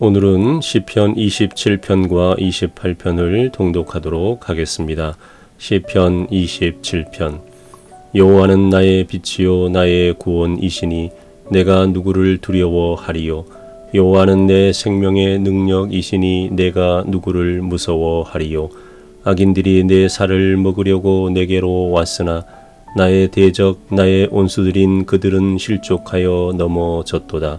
오늘은 시편 27편과 28편을 통독하도록 하겠습니다. 시편 27편. 여호와는 나의 빛이요 나의 구원이시니 내가 누구를 두려워하리요? 여호와는 내 생명의 능력이시니 내가 누구를 무서워하리요? 악인들이 내 살을 먹으려고 내게로 왔으나 나의 대적 나의 온수들인 그들은 실족하여 넘어졌도다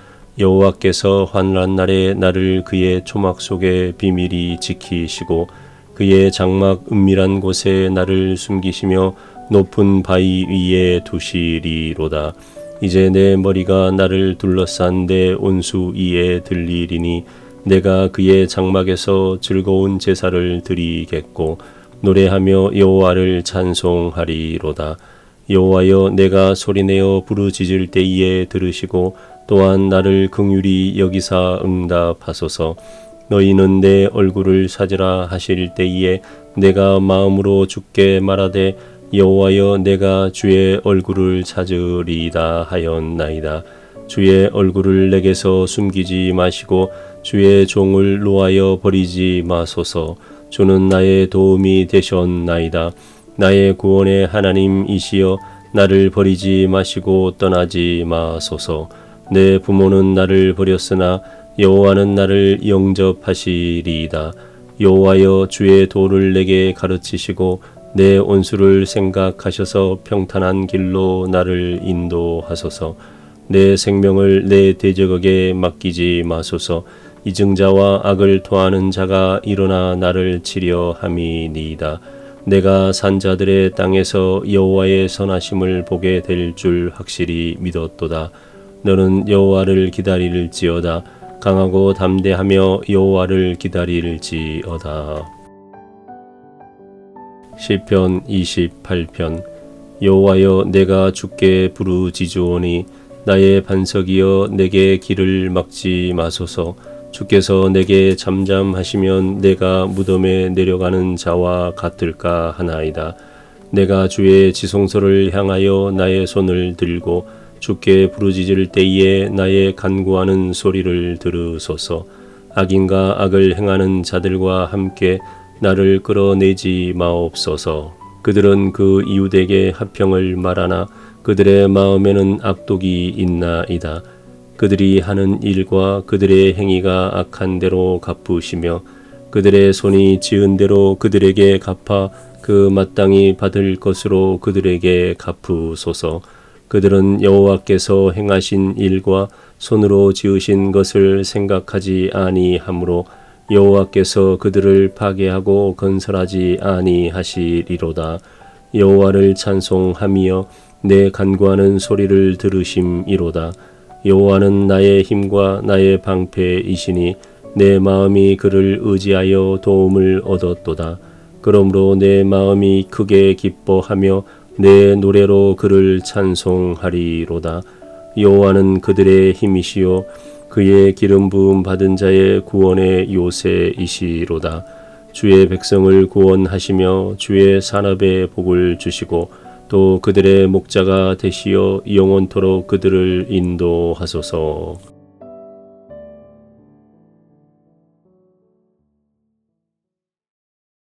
여호와께서 환란 날에 나를 그의 초막 속에 비밀히 지키시고 그의 장막 은밀한 곳에 나를 숨기시며 높은 바위 위에 두시리로다. 이제 내 머리가 나를 둘러싼 내 온수 위에 들리리니 내가 그의 장막에서 즐거운 제사를 드리겠고 노래하며 여호와를 찬송하리로다. 여호와여 내가 소리내어 부르짖을 때에 들으시고 또한 나를 긍휼히 여기사 응답하소서. 너희는 내 얼굴을 찾으라 하실 때에 내가 마음으로 죽게 말하되 여호와여 내가 주의 얼굴을 찾으리다 하였나이다. 주의 얼굴을 내게서 숨기지 마시고 주의 종을 놓아여 버리지 마소서. 주는 나의 도움이 되셨나이다. 나의 구원의 하나님이시여 나를 버리지 마시고 떠나지 마소서. 내 부모는 나를 버렸으나 여호와는 나를 영접하시리이다. 여호와여 주의 도를 내게 가르치시고 내 온수를 생각하셔서 평탄한 길로 나를 인도하소서. 내 생명을 내 대적에게 맡기지 마소서. 이증자와 악을 토하는 자가 일어나 나를 치려 함이니이다. 내가 산자들의 땅에서 여호와의 선하심을 보게 될 줄 확실히 믿었도다. 너는 여호와를 기다릴지어다. 강하고 담대하며 여호와를 기다릴지어다. 시편 28편. 여호와여 내가 주께 부르짖으오니 나의 반석이여 내게 길을 막지 마소서. 주께서 내게 잠잠하시면 내가 무덤에 내려가는 자와 같을까 하나이다. 내가 주의 지성소를 향하여 나의 손을 들고 주께 부르짖을 때에 나의 간구하는 소리를 들으소서. 악인과 악을 행하는 자들과 함께 나를 끌어내지 마옵소서. 그들은 그 이웃에게 합평을 말하나 그들의 마음에는 악독이 있나이다. 그들이 하는 일과 그들의 행위가 악한 대로 갚으시며 그들의 손이 지은 대로 그들에게 갚아 그 마땅히 받을 것으로 그들에게 갚으소서. 그들은 여호와께서 행하신 일과 손으로 지으신 것을 생각하지 아니하므로 여호와께서 그들을 파괴하고 건설하지 아니하시리로다. 여호와를 찬송하며 내 간구하는 소리를 들으심이로다. 여호와는 나의 힘과 나의 방패이시니 내 마음이 그를 의지하여 도움을 얻었도다. 그러므로 내 마음이 크게 기뻐하며 내 노래로 그를 찬송하리로다. 여호와는 그들의 힘이시요 그의 기름 부음 받은 자의 구원의 요새이시로다. 주의 백성을 구원하시며 주의 산업에 복을 주시고 또 그들의 목자가 되시어 영원토록 그들을 인도하소서.